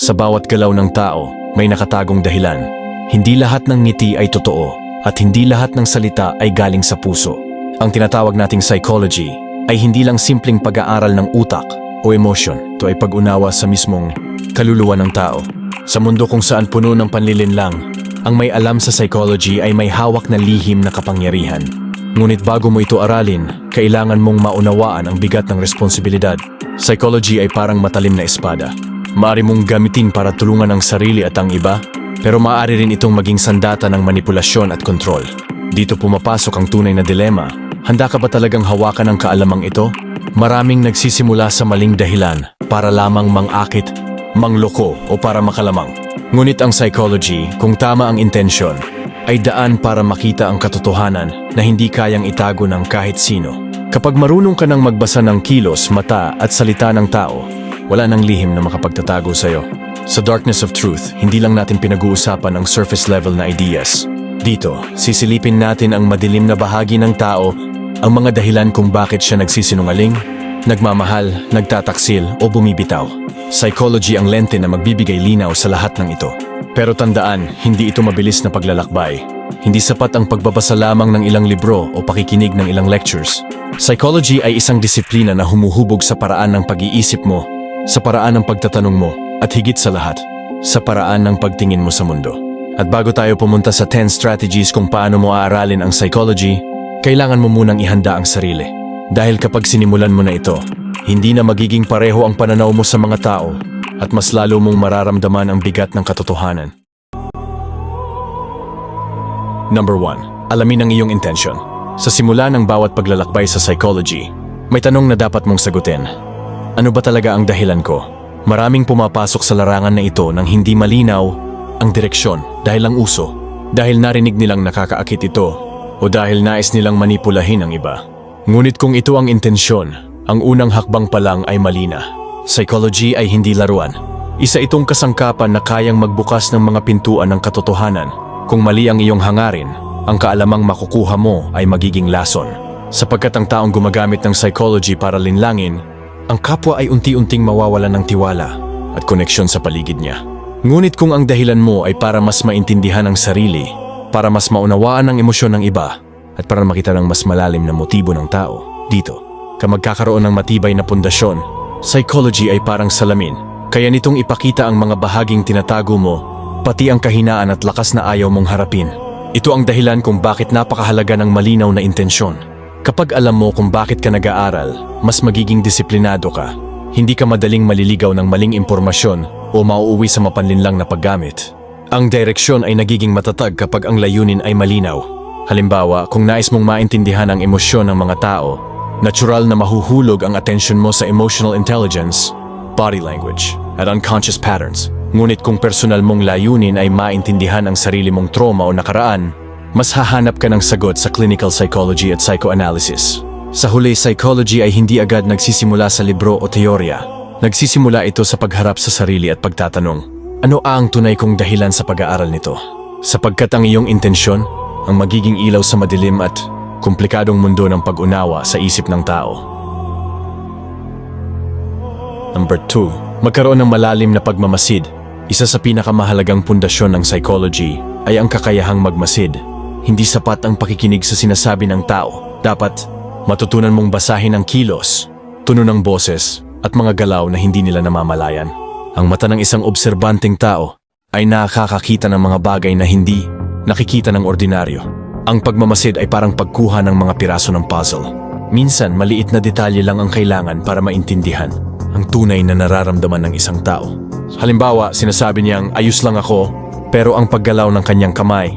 Sa bawat galaw ng tao, may nakatagong dahilan. Hindi lahat ng ngiti ay totoo at hindi lahat ng salita ay galing sa puso. Ang tinatawag nating psychology ay hindi lang simpleng pag-aaral ng utak o emotion. Ito ay pag-unawa sa mismong kaluluwa ng tao. Sa mundo kung saan puno ng panlilinlang, ang may alam sa psychology ay may hawak na lihim na kapangyarihan. Ngunit bago mo ito aralin, kailangan mong maunawaan ang bigat ng responsibilidad. Psychology ay parang matalim na espada. Maari mong gamitin para tulungan ang sarili at ang iba, pero maaari rin itong maging sandata ng manipulasyon at kontrol. Dito pumapasok ang tunay na dilema. Handa ka ba talagang hawakan ang kaalamang ito? Maraming nagsisimula sa maling dahilan para lamang mangakit, mangloko o para makalamang. Ngunit ang psychology, kung tama ang intensyon, ay daan para makita ang katotohanan na hindi kayang itago ng kahit sino. Kapag marunong ka ng magbasa ng kilos, mata at salita ng tao, wala nang lihim na makapagtatago sa'yo. Sa Darkness of Truth, hindi lang natin pinag-uusapan ang surface level na ideas. Dito, sisilipin natin ang madilim na bahagi ng tao, ang mga dahilan kung bakit siya nagsisinungaling, nagmamahal, nagtataksil o bumibitaw. Psychology ang lente na magbibigay linaw sa lahat ng ito. Pero tandaan, hindi ito mabilis na paglalakbay. Hindi sapat ang pagbabasa lamang ng ilang libro o pakikinig ng ilang lectures. Psychology ay isang disiplina na humuhubog sa paraan ng pag-iisip mo, sa paraan ng pagtatanong mo, at higit sa lahat, sa paraan ng pagtingin mo sa mundo. At bago tayo pumunta sa 10 strategies kung paano mo aaralin ang psychology, kailangan mo munang ihanda ang sarili. Dahil kapag sinimulan mo na ito, hindi na magiging pareho ang pananaw mo sa mga tao at mas lalo mong mararamdaman ang bigat ng katotohanan. Number 1. Alamin ang iyong intention. Sa simula ng bawat paglalakbay sa psychology, may tanong na dapat mong sagutin. Ano ba talaga ang dahilan ko? Maraming pumapasok sa larangan na ito nang hindi malinaw ang direksyon dahil lang uso, dahil narinig nilang nakakaakit ito, o dahil nais nilang manipulahin ang iba. Ngunit kung ito ang intensyon, ang unang hakbang pa lang ay malina. Psychology ay hindi laruan. Isa itong kasangkapan na kayang magbukas ng mga pintuan ng katotohanan. Kung mali ang iyong hangarin, ang kaalamang makukuha mo ay magiging lason. Sapagkat ang taong gumagamit ng psychology para linlangin, ang kapwa ay unti-unting mawawalan ng tiwala at koneksyon sa paligid niya. Ngunit kung ang dahilan mo ay para mas maintindihan ang sarili, para mas maunawaan ang emosyon ng iba, at para makita ng mas malalim na motibo ng tao, dito, ka magkakaroon ng matibay na pundasyon, psychology ay parang salamin, kaya nitong ipakita ang mga bahaging tinatago mo, pati ang kahinaan at lakas na ayaw mong harapin. Ito ang dahilan kung bakit napakahalaga ng malinaw na intensyon. Kapag alam mo kung bakit ka nag-aaral, mas magiging disiplinado ka. Hindi ka madaling maliligaw ng maling impormasyon o mauuwi sa mapanlinlang na paggamit. Ang direksyon ay nagiging matatag kapag ang layunin ay malinaw. Halimbawa, kung nais mong maintindihan ang emosyon ng mga tao, natural na mahuhulog ang atensyon mo sa emotional intelligence, body language, at unconscious patterns. Ngunit kung personal mong layunin ay maintindihan ang sarili mong trauma o nakaraan, mas hahanap ka ng sagot sa clinical psychology at psychoanalysis. Sa huli, psychology ay hindi agad nagsisimula sa libro o teorya. Nagsisimula ito sa pagharap sa sarili at pagtatanong, ano ang tunay kong dahilan sa pag-aaral nito? Sapagkat ang iyong intensyon, ang magiging ilaw sa madilim at komplikadong mundo ng pag-unawa sa isip ng tao. Number 2. Magkaroon ng malalim na pagmamasid. Isa sa pinakamahalagang pundasyon ng psychology ay ang kakayahang magmasid. Hindi sapat ang pakikinig sa sinasabi ng tao. Dapat matutunan mong basahin ang kilos, tuno ng boses, at mga galaw na hindi nila namamalayan. Ang mata ng isang obserbanteng tao ay nakakakita ng mga bagay na hindi nakikita ng ordinaryo. Ang pagmamasid ay parang pagkuha ng mga piraso ng puzzle. Minsan, maliit na detalye lang ang kailangan para maintindihan ang tunay na nararamdaman ng isang tao. Halimbawa, sinasabi niyang ayos lang ako, pero ang paggalaw ng kanyang kamay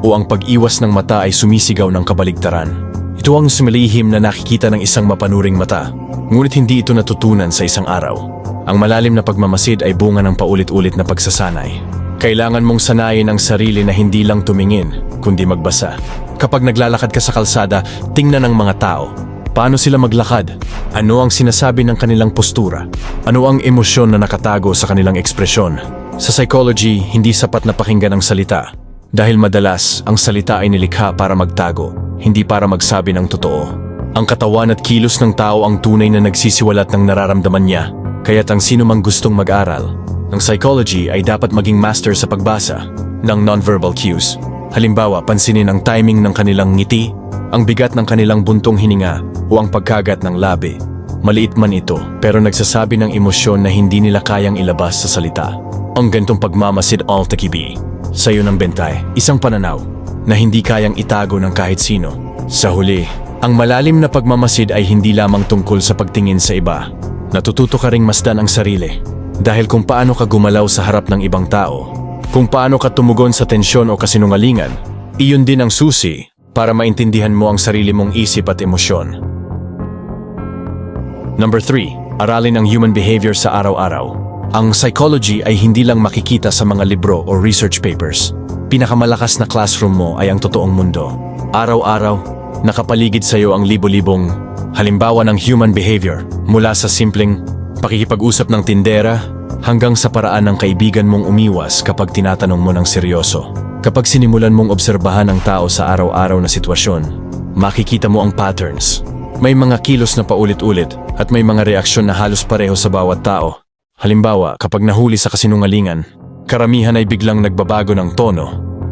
o ang pag-iwas ng mata ay sumisigaw ng kabaligtaran. Ito ang sumilihim na nakikita ng isang mapanuring mata, ngunit hindi ito natutunan sa isang araw. Ang malalim na pagmamasid ay bunga ng paulit-ulit na pagsasanay. Kailangan mong sanayin ang sarili na hindi lang tumingin, kundi magbasa. Kapag naglalakad ka sa kalsada, tingnan ng mga tao. Paano sila maglakad? Ano ang sinasabi ng kanilang postura? Ano ang emosyon na nakatago sa kanilang ekspresyon? Sa psychology, hindi sapat na pakinggan ang salita. Dahil madalas, ang salita ay nilikha para magtago, hindi para magsabi ng totoo. Ang katawan at kilos ng tao ang tunay na nagsisiwalat ng nararamdaman niya, kaya't ang sino mang gustong mag-aral, ng psychology ay dapat maging master sa pagbasa ng nonverbal cues. Halimbawa, pansinin ang timing ng kanilang ngiti, ang bigat ng kanilang buntong hininga o ang pagkagat ng labi. Maliit man ito, pero nagsasabi ng emosyon na hindi nila kayang ilabas sa salita. Ang gantong pagmamasid all takibi. Sa iyo ng bentay, isang pananaw na hindi kayang itago ng kahit sino. Sa huli, ang malalim na pagmamasid ay hindi lamang tungkol sa pagtingin sa iba. Natututo ka ring masdan ang sarili. Dahil kung paano ka gumalaw sa harap ng ibang tao, kung paano ka tumugon sa tensyon o kasinungalingan, iyon din ang susi para maintindihan mo ang sarili mong isip at emosyon. Number 3. Aralin ang human behavior sa araw-araw. Ang psychology ay hindi lang makikita sa mga libro o research papers. Pinakamalakas na classroom mo ay ang totoong mundo. Araw-araw, nakapaligid sa iyo ang libo-libong halimbawa ng human behavior mula sa simpleng pakikipag-usap ng tindera hanggang sa paraan ng kaibigan mong umiwas kapag tinatanong mo ng seryoso. Kapag sinimulan mong obserbahan ang tao sa araw-araw na sitwasyon, makikita mo ang patterns. May mga kilos na paulit-ulit at may mga reaksyon na halos pareho sa bawat tao. Halimbawa, kapag nahuli sa kasinungalingan, karamihan ay biglang nagbabago ng tono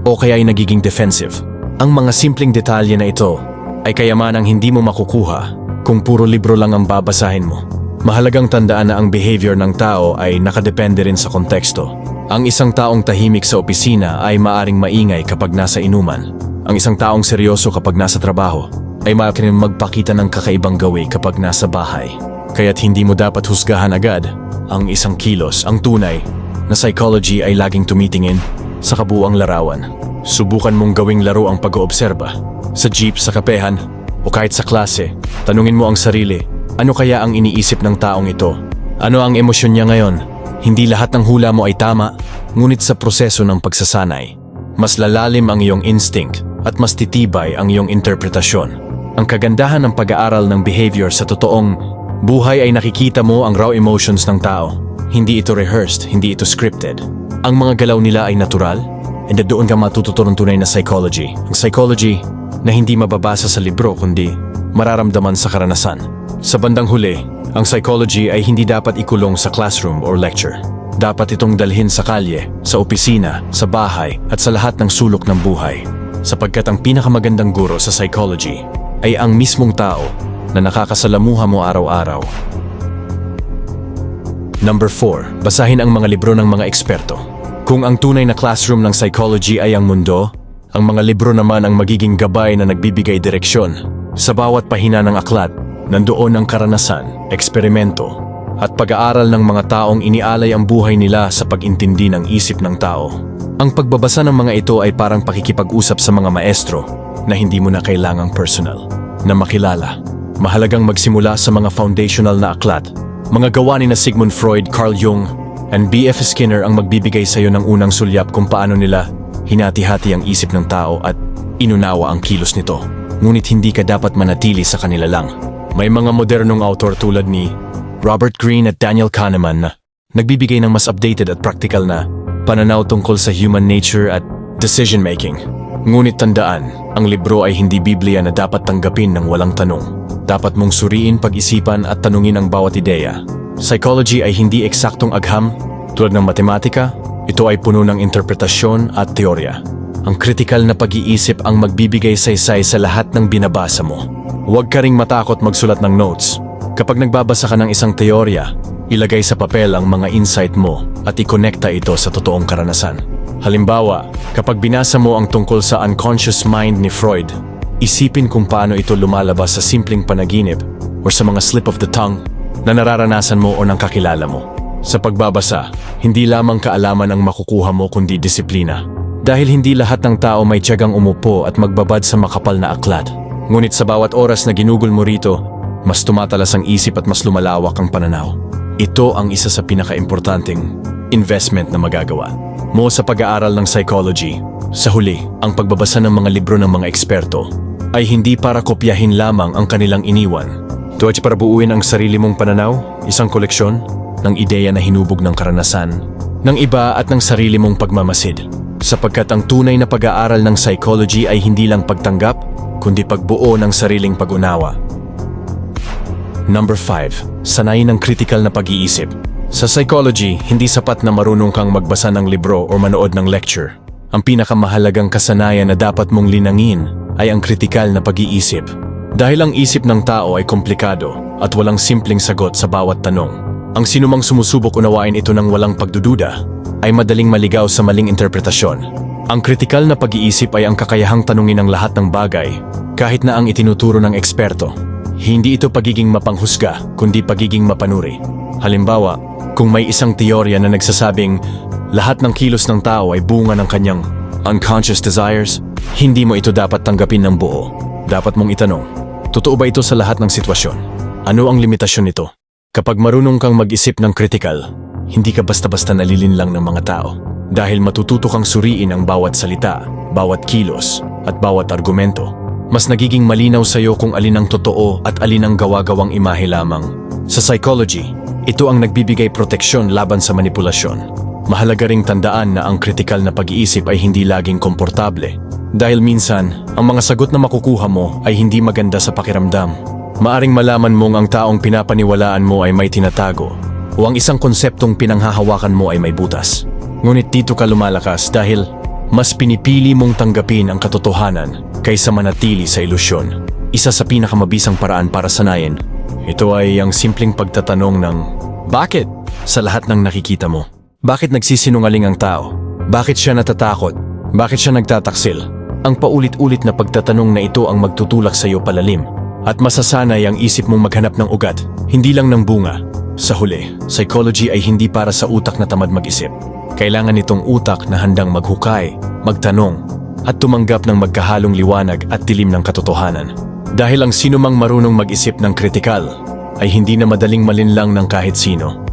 o kaya ay nagiging defensive. Ang mga simpleng detalye na ito ay kayamanang hindi mo makukuha kung puro libro lang ang babasahin mo. Mahalagang tandaan na ang behavior ng tao ay nakadepende rin sa konteksto. Ang isang taong tahimik sa opisina ay maaring maingay kapag nasa inuman. Ang isang taong seryoso kapag nasa trabaho ay maaaring magpakita ng kakaibang gawi kapag nasa bahay. Kaya't hindi mo dapat husgahan agad ang isang kilos. Ang tunay na psychology ay laging tumitingin sa kabuang larawan. Subukan mong gawing laro ang pag-oobserba. Sa jeep, sa kapehan, o kahit sa klase, tanungin mo ang sarili, ano kaya ang iniisip ng taong ito? Ano ang emosyon niya ngayon? Hindi lahat ng hula mo ay tama, ngunit sa proseso ng pagsasanay. Mas lalalim ang iyong instinct at mas titibay ang iyong interpretasyon. Ang kagandahan ng pag-aaral ng behavior sa totoong buhay ay nakikita mo ang raw emotions ng tao. Hindi ito rehearsed, hindi ito scripted. Ang mga galaw nila ay natural, and doon ka matututo ng tunay na psychology. Ang psychology na hindi mababasa sa libro kundi mararamdaman sa karanasan. Sa bandang huli, ang psychology ay hindi dapat ikulong sa classroom or lecture. Dapat itong dalhin sa kalye, sa opisina, sa bahay at sa lahat ng sulok ng buhay. Sapagkat ang pinakamagandang guro sa psychology ay ang mismong tao na nakakasalamuha mo araw-araw. Number 4. Basahin ang mga libro ng mga eksperto. Kung ang tunay na classroom ng psychology ay ang mundo, ang mga libro naman ang magiging gabay na nagbibigay direksyon. Sa bawat pahina ng aklat, nandoon ang karanasan, eksperimento, at pag-aaral ng mga taong inialay ang buhay nila sa pag-intindi ng isip ng tao. Ang pagbabasa ng mga ito ay parang pakikipag-usap sa mga maestro na hindi mo na kailangang personal, na makilala. Mahalagang magsimula sa mga foundational na aklat. Mga gawa ni na Sigmund Freud, Carl Jung, and B.F. Skinner ang magbibigay sa iyo ng unang sulyap kung paano nila hinati-hati ang isip ng tao at inunawa ang kilos nito. Ngunit hindi ka dapat manatili sa kanila lang. May mga modernong autor tulad ni Robert Greene at Daniel Kahneman na nagbibigay ng mas updated at practical na pananaw tungkol sa human nature at decision making. Ngunit tandaan, ang libro ay hindi Biblia na dapat tanggapin ng walang tanong. Dapat mong suriin pag-isipan at tanungin ang bawat ideya. Psychology ay hindi eksaktong agham tulad ng matematika, ito ay puno ng interpretasyon at teorya. Ang kritikal na pag-iisip ang magbibigay saysay sa lahat ng binabasa mo. Huwag ka ring matakot magsulat ng notes. Kapag nagbabasa ka ng isang teorya, ilagay sa papel ang mga insight mo at ikonekta ito sa totoong karanasan. Halimbawa, kapag binasa mo ang tungkol sa unconscious mind ni Freud, isipin kung paano ito lumalabas sa simpleng panaginip o sa mga slip of the tongue na nararanasan mo o ng kakilala mo. Sa pagbabasa, hindi lamang kaalaman ang makukuha mo kundi disiplina. Dahil hindi lahat ng tao may tiyagang umupo at magbabad sa makapal na aklat. Ngunit sa bawat oras na ginugol mo rito, mas tumatalas ang isip at mas lumalawak ang pananaw. Ito ang isa sa pinaka-importanting investment na magagawa mo sa pag-aaral ng psychology. Sa huli, ang pagbabasa ng mga libro ng mga eksperto ay hindi para kopyahin lamang ang kanilang iniwan. Ay para buuin ang sarili mong pananaw, isang koleksyon ng ideya na hinubog ng karanasan, ng iba at ng sarili mong pagmamasid. Sapagkat ang tunay na pag-aaral ng psychology ay hindi lang pagtanggap, kundi pagbuo ng sariling pag-unawa. Number 5. Sanayin ng critical na pag-iisip. Sa psychology, hindi sapat na marunong kang magbasa ng libro o manood ng lecture. Ang pinakamahalagang kasanayan na dapat mong linangin ay ang kritikal na pag-iisip. Dahil ang isip ng tao ay komplikado at walang simpleng sagot sa bawat tanong. Ang sinumang sumusubok unawain ito ng walang pagdududa ay madaling maligaw sa maling interpretasyon. Ang kritikal na pag-iisip ay ang kakayahang tanungin ang lahat ng bagay kahit na ang itinuturo ng eksperto. Hindi ito pagiging mapanghusga kundi pagiging mapanuri. Halimbawa, kung may isang teorya na nagsasabing lahat ng kilos ng tao ay bunga ng kanyang unconscious desires, hindi mo ito dapat tanggapin ng buo. Dapat mong itanong, totoo ba ito sa lahat ng sitwasyon? Ano ang limitasyon nito? Kapag marunong kang mag-isip ng critical, hindi ka basta-basta nalilinlang ng mga tao. Dahil matututo kang suriin ang bawat salita, bawat kilos, at bawat argumento. Mas nagiging malinaw sa iyo kung alin ang totoo at alin ang gawa-gawang imahe lamang. Sa psychology, ito ang nagbibigay proteksyon laban sa manipulasyon. Mahalaga ring tandaan na ang kritikal na pag-iisip ay hindi laging komportable. Dahil minsan, ang mga sagot na makukuha mo ay hindi maganda sa pakiramdam. Maaring malaman mong ang taong pinapaniwalaan mo ay may tinatago o ang isang konseptong pinanghahawakan mo ay may butas. Ngunit dito ka lumalakas dahil mas pinipili mong tanggapin ang katotohanan kaysa manatili sa ilusyon. Isa sa pinakamabisang paraan para sanayin, ito ay ang simpleng pagtatanong ng Bakit? Sa lahat ng nakikita mo. Bakit nagsisinungaling ang tao? Bakit siya natatakot? Bakit siya nagtataksil? Ang paulit-ulit na pagtatanong na ito ang magtutulak sa iyo palalim at masasanay ang isip mong maghanap ng ugat, hindi lang ng bunga. Sa huli, psychology ay hindi para sa utak na tamad mag-isip. Kailangan nitong utak na handang maghukay, magtanong, at tumanggap ng magkahalong liwanag at dilim ng katotohanan. Dahil ang sinumang marunong mag-isip ng kritikal ay hindi na madaling malinlang ng kahit sino.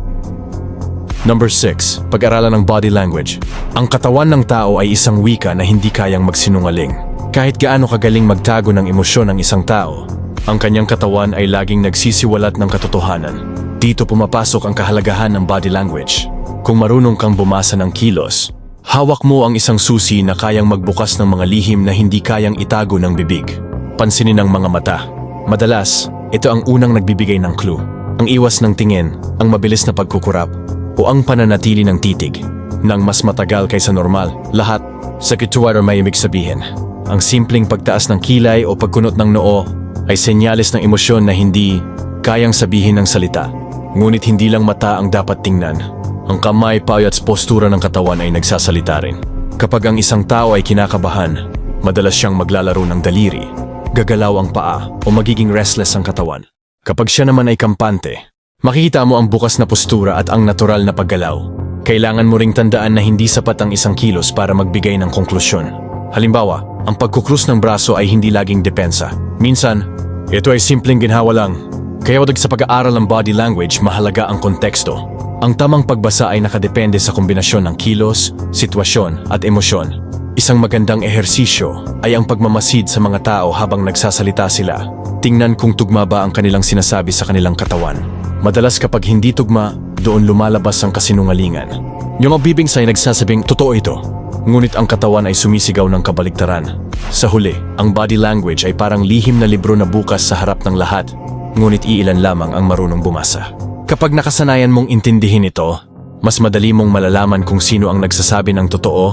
Number 6. Pag-aralan ng body language. Ang katawan ng tao ay isang wika na hindi kayang magsinungaling. Kahit gaano kagaling magtago ng emosyon ng isang tao, ang kanyang katawan ay laging nagsisiwalat ng katotohanan. Dito pumapasok ang kahalagahan ng body language. Kung marunong kang bumasa ng kilos, hawak mo ang isang susi na kayang magbukas ng mga lihim na hindi kayang itago ng bibig. Pansinin ng mga mata. Madalas, ito ang unang nagbibigay ng clue. Ang iwas ng tingin, ang mabilis na pagkukurap, o ang pananatili ng titig nang mas matagal kaysa normal. Lahat sa kituwar may ibig sabihin. Ang simpleng pagtaas ng kilay o pagkunot ng noo ay senyales ng emosyon na hindi kayang sabihin ng salita. Ngunit hindi lang mata ang dapat tingnan. Ang kamay, payo at postura ng katawan ay nagsasalita rin. Kapag ang isang tao ay kinakabahan, madalas siyang maglalaro ng daliri, gagalaw ang paa o magiging restless ang katawan. Kapag siya naman ay kampante, Makikita mo ang bukas na postura at ang natural na paggalaw. Kailangan mo ring tandaan na hindi sapat ang isang kilos para magbigay ng konklusyon. Halimbawa, ang pagkukrus ng braso ay hindi laging depensa. Minsan, ito ay simpleng ginhawa lang. Kaya wadag sa pag-aaral ng body language, mahalaga ang konteksto. Ang tamang pagbasa ay nakadepende sa kombinasyon ng kilos, sitwasyon at emosyon. Isang magandang ehersisyo ay ang pagmamasid sa mga tao habang nagsasalita sila. Tingnan kung tugma ba ang kanilang sinasabi sa kanilang katawan. Madalas kapag hindi tugma, doon lumalabas ang kasinungalingan. Yung mga bibing ay nagsasabing totoo ito, ngunit ang katawan ay sumisigaw ng kabaligtaran. Sa huli, ang body language ay parang lihim na libro na bukas sa harap ng lahat, ngunit iilan lamang ang marunong bumasa. Kapag nakasanayan mong intindihin ito, mas madali mong malalaman kung sino ang nagsasabi ng totoo,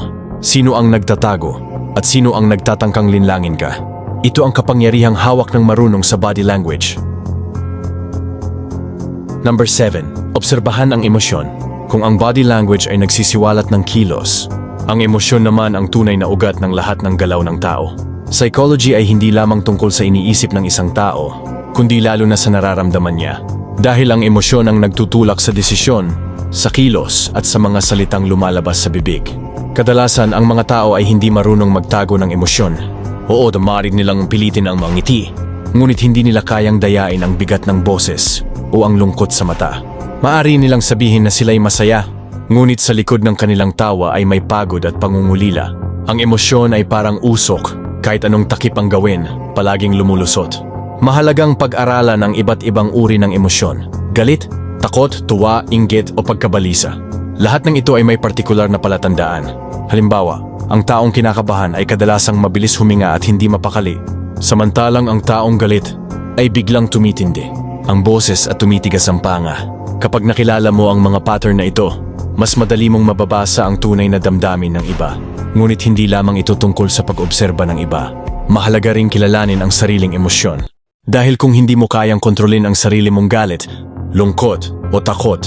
sino ang nagtatago, at sino ang nagtatangkang linlangin ka. Ito ang kapangyarihang hawak ng marunong sa body language. Number 7. Obserbahan ang emosyon. Kung ang body language ay nagsisiwalat ng kilos, ang emosyon naman ang tunay na ugat ng lahat ng galaw ng tao. Psychology ay hindi lamang tungkol sa iniisip ng isang tao, kundi lalo na sa nararamdaman niya. Dahil ang emosyon ang nagtutulak sa desisyon, sa kilos at sa mga salitang lumalabas sa bibig. Kadalasan ang mga tao ay hindi marunong magtago ng emosyon. Oo, damarin nilang pilitin ang mga ngiti, ngunit hindi nila kayang dayain ang bigat ng boses o ang lungkot sa mata. Maari nilang sabihin na sila'y masaya, ngunit sa likod ng kanilang tawa ay may pagod at pangungulila. Ang emosyon ay parang usok, kahit anong takip ang gawin, palaging lumulusot. Mahalagang pag-aralan ang iba't ibang uri ng emosyon. Galit, takot, tuwa, inggit o pagkabalisa. Lahat ng ito ay may partikular na palatandaan. Halimbawa, ang taong kinakabahan ay kadalasang mabilis huminga at hindi mapakali. Samantalang ang taong galit ay biglang tumitindi. Ang boses at tumitigas ang panga. Kapag nakilala mo ang mga pattern na ito, mas madali mong mababasa ang tunay na damdamin ng iba. Ngunit hindi lamang ito tungkol sa pag-obserba ng iba. Mahalaga ring kilalanin ang sariling emosyon. Dahil kung hindi mo kayang kontrolin ang sarili mong galit, lungkot o takot,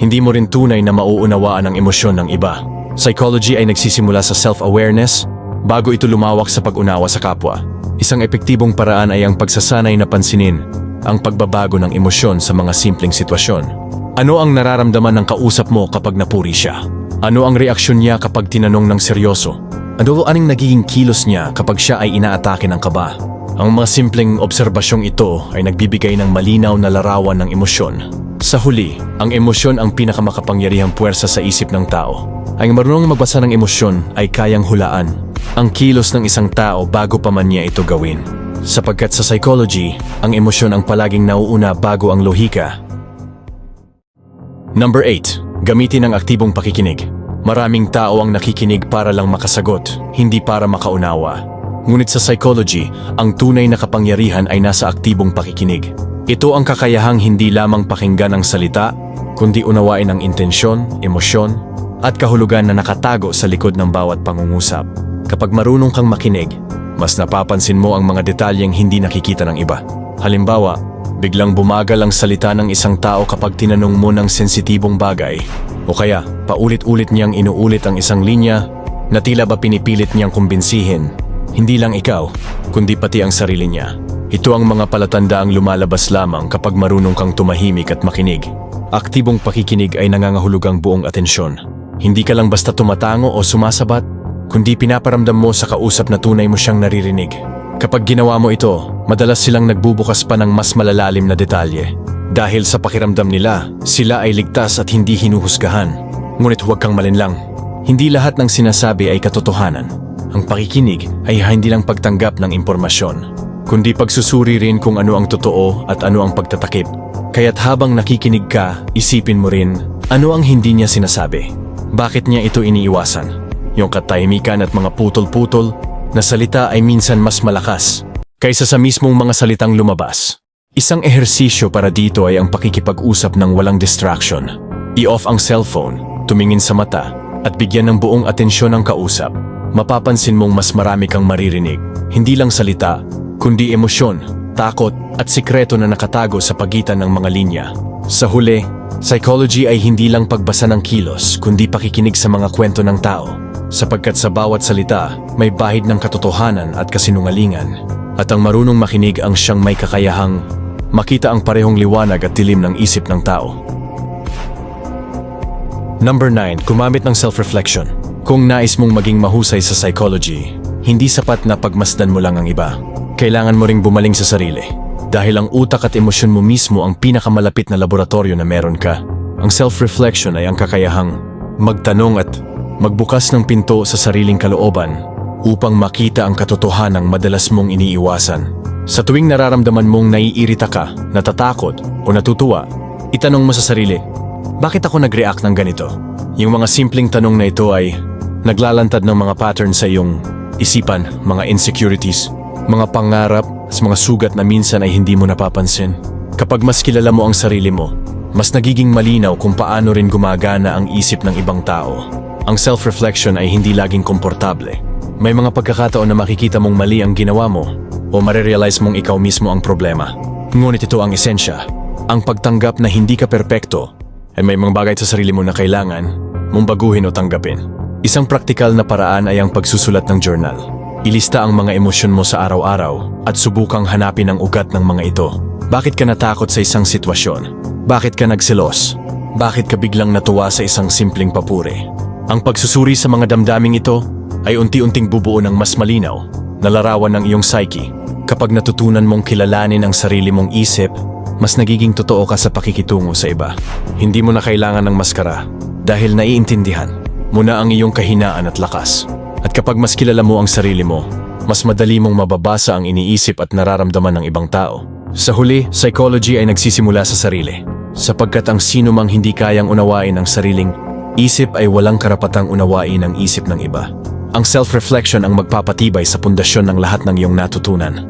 hindi mo rin tunay na mauunawaan ang emosyon ng iba. Psychology ay nagsisimula sa self-awareness bago ito lumawak sa pag-unawa sa kapwa. Isang epektibong paraan ay ang pagsasanay na pansinin ang pagbabago ng emosyon sa mga simpleng sitwasyon. Ano ang nararamdaman ng kausap mo kapag napuri siya? Ano ang reaksyon niya kapag tinanong ng seryoso? Ano aning nagiging kilos niya kapag siya ay inaatake ng kaba? Ang mga simpleng obserbasyong ito ay nagbibigay ng malinaw na larawan ng emosyon. Sa huli, ang emosyon ang pinakamakapangyarihang puwersa sa isip ng tao. Ang marunong magbasa ng emosyon ay kayang hulaan ang kilos ng isang tao bago pa man niya ito gawin. Sapagkat sa psychology, ang emosyon ang palaging nauuna bago ang lohika. Number 8. Gamitin ang aktibong pakikinig. Maraming tao ang nakikinig para lang makasagot, hindi para makaunawa. Ngunit sa psychology, ang tunay na kapangyarihan ay nasa aktibong pakikinig. Ito ang kakayahang hindi lamang pakinggan ang salita, kundi unawain ang intensyon, emosyon, at kahulugan na nakatago sa likod ng bawat pangungusap. Kapag marunong kang makinig, mas napapansin mo ang mga detalyeng hindi nakikita ng iba. Halimbawa, biglang bumagal ang salita ng isang tao kapag tinanong mo ng sensitibong bagay. O kaya, paulit-ulit niyang inuulit ang isang linya na tila ba pinipilit niyang kumbinsihin. Hindi lang ikaw, kundi pati ang sarili niya. Ito ang mga palatandaang lumalabas lamang kapag marunong kang tumahimik at makinig. Aktibong pakikinig ay nangangahulugang buong atensyon. Hindi ka lang basta tumatango o sumasabat, kundi pinaparamdam mo sa kausap na tunay mo siyang naririnig. Kapag ginawa mo ito, madalas silang nagbubukas pa ng mas malalalim na detalye. Dahil sa pakiramdam nila, sila ay ligtas at hindi hinuhusgahan. Ngunit huwag kang malinlang. Hindi lahat ng sinasabi ay katotohanan. Ang pakikinig ay hindi lang pagtanggap ng impormasyon, kundi pagsusuri rin kung ano ang totoo at ano ang pagtatakip. Kaya't habang nakikinig ka, isipin mo rin, ano ang hindi niya sinasabi? Bakit niya ito iniiwasan? Yung katahimikan at mga putol-putol na salita ay minsan mas malakas kaysa sa mismong mga salitang lumabas. Isang ehersisyo para dito ay ang pakikipag-usap ng walang distraction. I-off ang cellphone, tumingin sa mata, at bigyan ng buong atensyon ang kausap. Mapapansin mong mas marami kang maririnig. Hindi lang salita, kundi emosyon, takot, at sikreto na nakatago sa pagitan ng mga linya. Sa huli, psychology ay hindi lang pagbasa ng kilos, kundi pakikinig sa mga kwento ng tao. Sapagkat sa bawat salita, may bahid ng katotohanan at kasinungalingan. At ang marunong makinig ang siyang may kakayahang makita ang parehong liwanag at dilim ng isip ng tao. Number 9. Kumamit ng self-reflection. Kung nais mong maging mahusay sa psychology, hindi sapat na pagmasdan mo lang ang iba. Kailangan mo ring bumaling sa sarili. Dahil ang utak at emosyon mo mismo ang pinakamalapit na laboratorio na meron ka. Ang self-reflection ay ang kakayahang magtanong at magbukas ng pinto sa sariling kalooban upang makita ang katotohanang madalas mong iniiwasan. Sa tuwing nararamdaman mong naiirita ka, natatakot o natutuwa, itanong mo sa sarili, bakit ako nag-react ng ganito? Yung mga simpleng tanong na ito ay naglalantad ng mga pattern sa iyong isipan, mga insecurities, mga pangarap, at mga sugat na minsan ay hindi mo napapansin. Kapag mas kilala mo ang sarili mo, mas nagiging malinaw kung paano rin gumagana ang isip ng ibang tao. Ang self-reflection ay hindi laging komportable. May mga pagkakataon na makikita mong mali ang ginawa mo o marirealize mong ikaw mismo ang problema. Ngunit ito ang esensya. Ang pagtanggap na hindi ka perpekto ay may mga bagay sa sarili mo na kailangan mong baguhin o tanggapin. Isang praktikal na paraan ay ang pagsusulat ng journal. Ilista ang mga emosyon mo sa araw-araw at subukang hanapin ang ugat ng mga ito. Bakit ka natakot sa isang sitwasyon? Bakit ka nagselos? Bakit ka biglang natuwa sa isang simpleng papuri? Ang pagsusuri sa mga damdaming ito ay unti-unting bubuo ng mas malinaw na larawan ng iyong psyche. Kapag natutunan mong kilalanin ang sarili mong isip, mas nagiging totoo ka sa pakikitungo sa iba. Hindi mo na kailangan ng maskara dahil naiintindihan mo na ang iyong kahinaan at lakas. At kapag mas kilala mo ang sarili mo, mas madali mong mababasa ang iniisip at nararamdaman ng ibang tao. Sa huli, psychology ay nagsisimula sa sarili. Sapagkat ang sino mang hindi kayang unawain ang sariling isip ay walang karapatang unawain ang isip ng iba. Ang self-reflection ang magpapatibay sa pundasyon ng lahat ng iyong natutunan.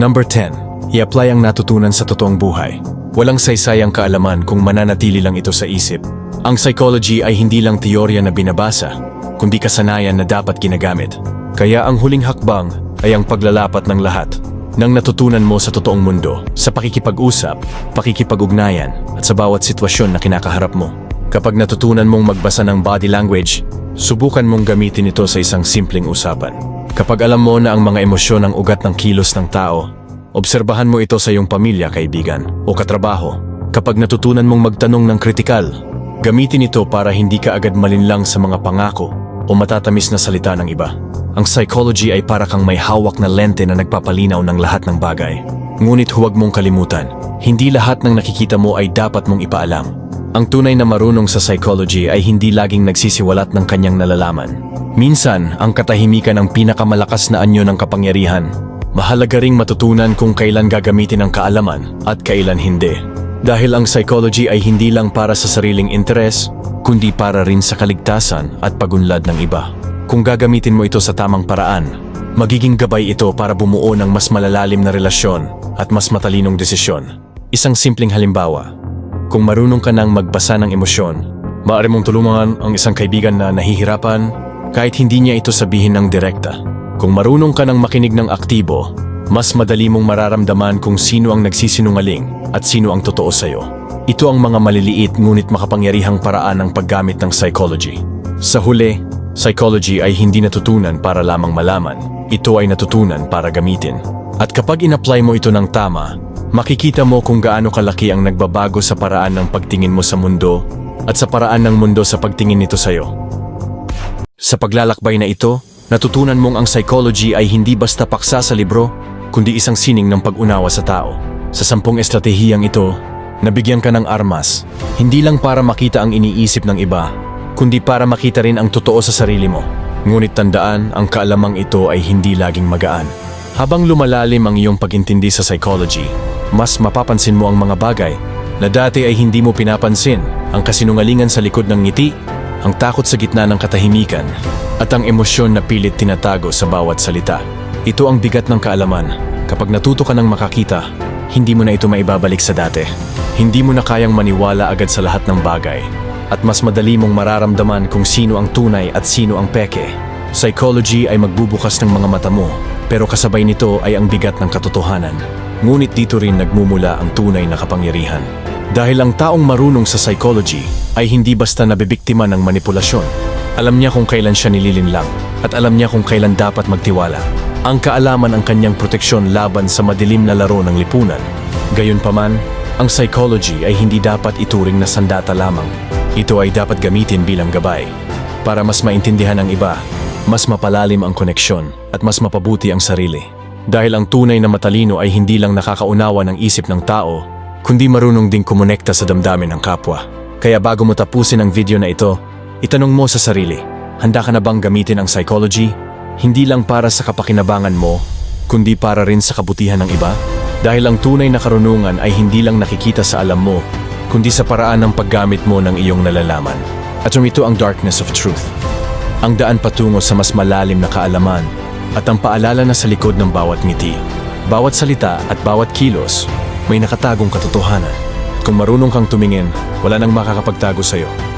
Number 10. I-apply ang natutunan sa totoong buhay. Walang saysayang kaalaman kung mananatili lang ito sa isip. Ang psychology ay hindi lang teorya na binabasa, kundi kasanayan na dapat ginagamit. Kaya ang huling hakbang ay ang paglalapat ng lahat ng natutunan mo sa totoong mundo, sa pakikipag-usap, pakikipag-ugnayan, at sa bawat sitwasyon na kinakaharap mo. Kapag natutunan mong magbasa ng body language, subukan mong gamitin ito sa isang simpleng usapan. Kapag alam mo na ang mga emosyon ang ugat ng kilos ng tao, obserbahan mo ito sa iyong pamilya, kaibigan, o katrabaho. Kapag natutunan mong magtanong ng kritikal, gamitin ito para hindi ka agad malinlang sa mga pangako o matatamis na salita ng iba. Ang psychology ay para kang may hawak na lente na nagpapalinaw ng lahat ng bagay. Ngunit huwag mong kalimutan, hindi lahat ng nakikita mo ay dapat mong ipaalam. Ang tunay na marunong sa psychology ay hindi laging nagsisiwalat ng kanyang nalalaman. Minsan, ang katahimikan ang pinakamalakas na anyo ng kapangyarihan. Mahalaga ring matutunan kung kailan gagamitin ang kaalaman at kailan hindi. Dahil ang psychology ay hindi lang para sa sariling interes, kundi para rin sa kaligtasan at pagunlad ng iba. Kung gagamitin mo ito sa tamang paraan, magiging gabay ito para bumuo ng mas malalalim na relasyon at mas matalinong desisyon. Isang simpleng halimbawa, kung marunong ka nang magbasa ng emosyon, maaari mong tulungan ang isang kaibigan na nahihirapan kahit hindi niya ito sabihin ng direkta. Kung marunong ka nang makinig ng aktibo, mas madali mong mararamdaman kung sino ang nagsisinungaling at sino ang totoo sa'yo. Ito ang mga maliliit ngunit makapangyarihang paraan ng paggamit ng psychology. Sa huli, psychology ay hindi natutunan para lamang malaman. Ito ay natutunan para gamitin. At kapag in-apply mo ito ng tama, makikita mo kung gaano kalaki ang nagbabago sa paraan ng pagtingin mo sa mundo at sa paraan ng mundo sa pagtingin nito sa'yo. Sa paglalakbay na ito, natutunan mong ang psychology ay hindi basta paksa sa libro, kundi isang sining ng pag-unawa sa tao. Sa sampung estratehiyang ito, nabigyan ka ng armas, hindi lang para makita ang iniisip ng iba, kundi para makita rin ang totoo sa sarili mo. Ngunit tandaan, ang kaalamang ito ay hindi laging magaan. Habang lumalalim ang iyong pagintindi sa psychology, mas mapapansin mo ang mga bagay na dati ay hindi mo pinapansin, ang kasinungalingan sa likod ng ngiti, ang takot sa gitna ng katahimikan, at ang emosyon na pilit tinatago sa bawat salita. Ito ang bigat ng kaalaman. Kapag natuto ka ng makakita, hindi mo na ito maibabalik sa dati. Hindi mo na kayang maniwala agad sa lahat ng bagay. At mas madali mong mararamdaman kung sino ang tunay at sino ang peke. Psychology ay magbubukas ng mga mata mo, pero kasabay nito ay ang bigat ng katotohanan. Ngunit dito rin nagmumula ang tunay na kapangyarihan. Dahil ang taong marunong sa psychology ay hindi basta nabibiktima ng manipulasyon. Alam niya kung kailan siya nililinlang at alam niya kung kailan dapat magtiwala. Ang kaalaman ang kanyang proteksyon laban sa madilim na laro ng lipunan. Gayunpaman, ang psychology ay hindi dapat ituring na sandata lamang. Ito ay dapat gamitin bilang gabay para mas maintindihan ang iba, mas mapalalim ang koneksyon at mas mapabuti ang sarili. Dahil ang tunay na matalino ay hindi lang nakakaunawa ng isip ng tao, kundi marunong ding kumonekta sa damdamin ng kapwa. Kaya bago mo tapusin ang video na ito, itanong mo sa sarili, handa ka na bang gamitin ang psychology? Hindi lang para sa kapakinabangan mo, kundi para rin sa kabutihan ng iba? Dahil ang tunay na karunungan ay hindi lang nakikita sa alam mo, kundi sa paraan ng paggamit mo ng iyong nalalaman. At ito ang darkness of truth. Ang daan patungo sa mas malalim na kaalaman at ang paalala na sa likod ng bawat ngiti, bawat salita at bawat kilos may nakatagong katotohanan. Kung marunong kang tumingin, wala nang makakapagtago sa'yo.